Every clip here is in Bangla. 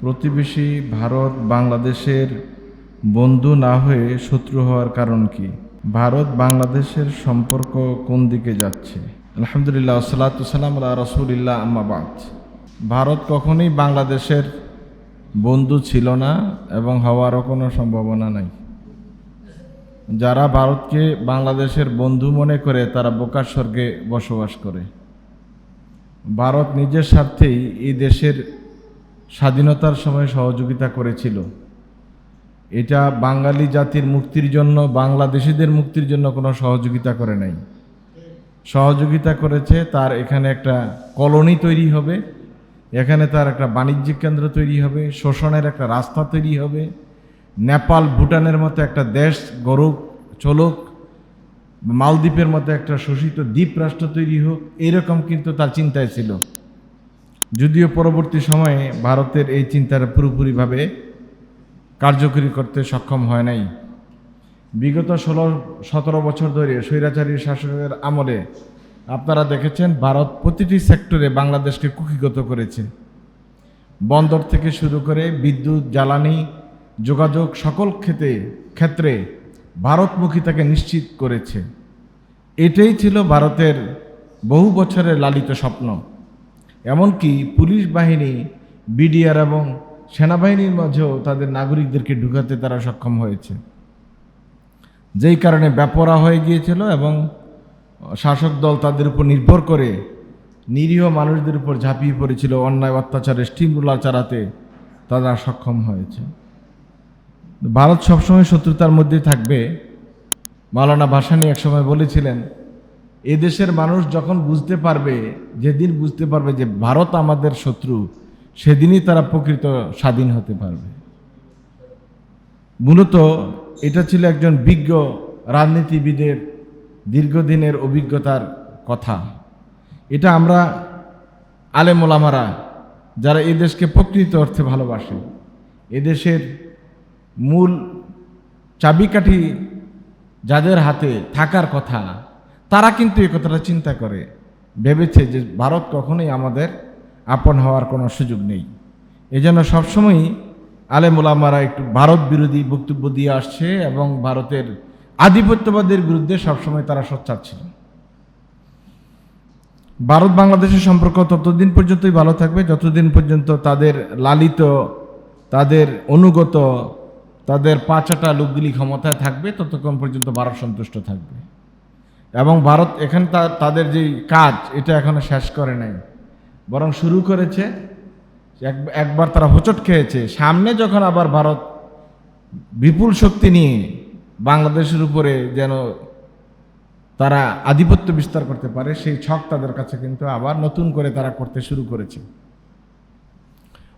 প্রতিবেশী ভারত বাংলাদেশের বন্ধু না হয়ে শত্রু হওয়ার কারণ কি? ভারত বাংলাদেশের সম্পর্ক কোন দিকে যাচ্ছে? আলহামদুলিল্লাহ সালাতাম আল্লাহ রসুলিল্লাহ আম্মাবাদ ভারত কখনোই বাংলাদেশের বন্ধু ছিল না এবং হওয়ারও কোনো সম্ভাবনা নাই। যারা ভারতকে বাংলাদেশের বন্ধু মনে করে, তারা বোকার স্বর্গে বসবাস করে। ভারত নিজের স্বার্থেই এই দেশের স্বাধীনতার সময় সহযোগিতা করেছিল। এটা বাঙালি জাতির মুক্তির জন্য, বাংলাদেশিদের মুক্তির জন্য কোনো সহযোগিতা করে নাই। সহযোগিতা করেছে, তার এখানে একটা কলোনি তৈরি হবে, এখানে তার একটা বাণিজ্যিক কেন্দ্র তৈরি হবে, শোষণের একটা রাস্তা তৈরি হবে, নেপাল, ভুটানের মতো একটা দেশ গরুক চলুক, মালদ্বীপের মতো একটা শোষিত দ্বীপ রাষ্ট্র তৈরি হোক, এরকম কিন্তু তার চিন্তায় ছিল। যদিও পরবর্তী সময়ে ভারতের এই চিন্তাটা পুরোপুরিভাবে কার্যকরী করতে সক্ষম হয় নাই। বিগত ষোলো, সতেরো বছর ধরে স্বৈরাচারী শাসকের আমলে আপনারা দেখেছেন, ভারত প্রতিটি সেক্টরে বাংলাদেশকে কুকিগত করেছে। বন্দর থেকে শুরু করে বিদ্যুৎ, জ্বালানি, যোগাযোগ সকল ক্ষেত্রে ক্ষেত্রে ভারতমুখী তাকে নিশ্চিত করেছে। এটাই ছিল ভারতের বহু বছরের লালিত স্বপ্ন। এমনকি পুলিশ বাহিনী, বিডিআর এবং সেনাবাহিনীর মাঝেও তাদের নাগরিকদেরকে ঢুকাতে তারা সক্ষম হয়েছে। যেই কারণে ব্যাপরা হয়ে গিয়েছিল এবং শাসক দল তাদের উপর নির্ভর করে নিরীহ মানুষদের উপর ঝাঁপিয়ে পড়েছিল, অন্যায় অত্যাচারে স্টিম রুলার চালাতে তারা সক্ষম হয়েছে। ভারত সবসময় শত্রুতার মধ্যে থাকবে। মাওলানা ভাসানি একসময় বলেছিলেন এদেশের মানুষ যখন বুঝতে পারবে, যেদিন বুঝতে পারবে যে ভারত আমাদের শত্রু, সেদিনই তারা প্রকৃত স্বাধীন হতে পারবে। মূলত এটা ছিল একজন বিজ্ঞ রাজনীতিবিদের দীর্ঘদিনের অভিজ্ঞতার কথা। এটা আমরা আলেমোলামারা যারা এই দেশকে প্রকৃত অর্থে ভালোবাসে এদেশের মূল চাবিকাঠি যাদের হাতে থাকার কথা তারা কিন্তু এই কথাটা চিন্তা করে। ভেবেছে যে ভারত কখনোই আমাদের আপন হওয়ার কোনো সুযোগ নেই। এজন্য সবসময়ই আলেমুলামারা একটু ভারত বিরোধী বক্তব্য দিয়ে আসছে এবং ভারতের আধিপত্যবাদের বিরুদ্ধে সবসময় তারা সোচ্চার ছিল। ভারত বাংলাদেশের সম্পর্ক ততদিন পর্যন্তই ভালো থাকবে, যতদিন পর্যন্ত তাদের লালিত, তাদের অনুগত, তাদের পাঁচাটা লোকগুলি ক্ষমতায় থাকবে, ততক্ষণ পর্যন্ত ভারত সন্তুষ্ট থাকবে। এবং ভারত এখানে তাদের যে কাজ, এটা এখনও শেষ করে নাই। বরং শুরু করেছে, এক- একবার তারা হোঁচট খেয়েছে। সামনে যখন আবার ভারত বিপুল শক্তি নিয়ে বাংলাদেশের উপরে যেন তারা আধিপত্য বিস্তার করতে পারে, সেই ছক তাদের কাছে কিন্তু আবার নতুন করে তারা করতে শুরু করেছে।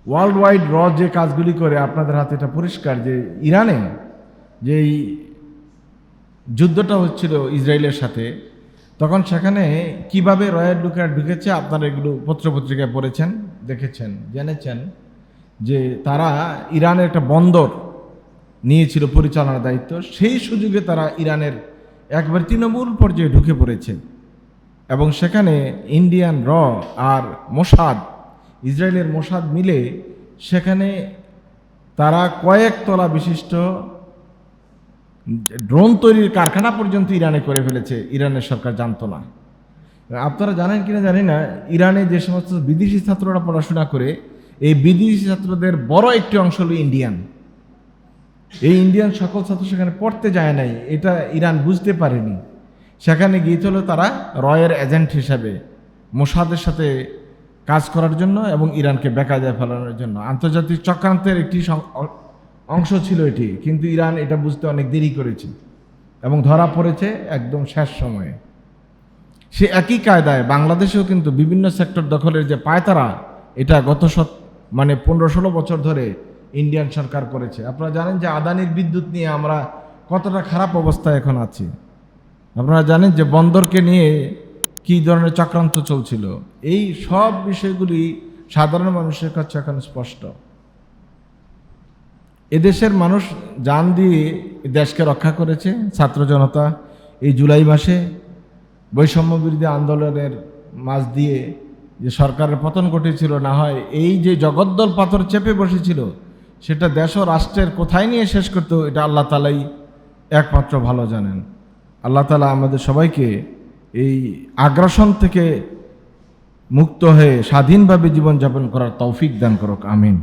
ওয়ার্ল্ড ওয়াইড র যে কাজগুলি করে, আপনাদের হাতে এটা পরিষ্কার যে ইরানে যেই যুদ্ধটা হচ্ছিল ইসরায়েলের সাথে। তখন সেখানে কীভাবে রয়্যাল ঢুকে ঢুকেছে আপনারা এগুলো পত্রপত্রিকায় পড়েছেন, দেখেছেন, জেনেছেন যে তারা ইরানের একটা বন্দর নিয়েছিল পরিচালনার দায়িত্ব। সেই সুযোগে তারা ইরানের একবার তৃণমূল পর্যায়ে ঢুকে পড়েছে এবং সেখানে ইন্ডিয়ান র আর মোসাদ, ইসরায়েলের মোসাদ মিলে সেখানে তারা কয়েক তলা বিশিষ্ট ড্রোন তৈরির কারখানা পর্যন্ত ইরানে করে ফেলেছে, ইরানের সরকার জানতো না। আপনারা জানেন কিনা জানি না, ইরানে যে সমস্ত বিদেশি ছাত্ররা পড়াশোনা করে, এই বিদেশি ছাত্রদের বড় একটি অংশ হলো ইন্ডিয়ান। এই ইন্ডিয়ান সকল ছাত্র সেখানে পড়তে যায় নাই, এটা ইরান বুঝতে পারেনি। সেখানে গিয়েছিল তারা রয়ের এজেন্ট হিসাবে মোসাদের সাথে কাজ করার জন্য এবং ইরানকে বেকায়দায় ফেলানোর জন্য। আন্তর্জাতিক চক্রান্তের একটি অংশ ছিল এটি, কিন্তু ইরান এটা বুঝতে অনেক দেরি করেছে এবং ধরা পড়েছে একদম শেষ সময়ে। সে একই কায়দায় বাংলাদেশেও কিন্তু বিভিন্ন সেক্টর দখলের যে পায়তারা, এটা গত সত মানে পনেরো ষোলো বছর ধরে ইন্ডিয়ান সরকার করেছে। আপনারা জানেন যে আদানির বিদ্যুৎ নিয়ে আমরা কতটা খারাপ অবস্থায় এখন আছি। আপনারা জানেন যে বন্দরকে নিয়ে কী ধরনের চক্রান্ত চলছিল। এই সব বিষয়গুলি সাধারণ মানুষের কাছে এখন স্পষ্ট। এদেশের মানুষ জান দিয়ে দেশকে রক্ষা করেছে। ছাত্র জনতা এই জুলাই মাসে বৈষম্য বিরোধী আন্দোলনের মাঝ দিয়ে যে সরকারের পতন ঘটেছিল, না হয় এই যে জগদ্দল পাথর চেপে বসেছিল, সেটা দেশ ও রাষ্ট্রের কোথায় নিয়ে শেষ করতো এটা আল্লাহ তালাই একমাত্র ভালো জানেন। আল্লাহ তালা আমাদের সবাইকে এই আগ্রাসন থেকে মুক্ত হয়ে স্বাধীনভাবে জীবনযাপন করার তৌফিক দান করুক, আমিন।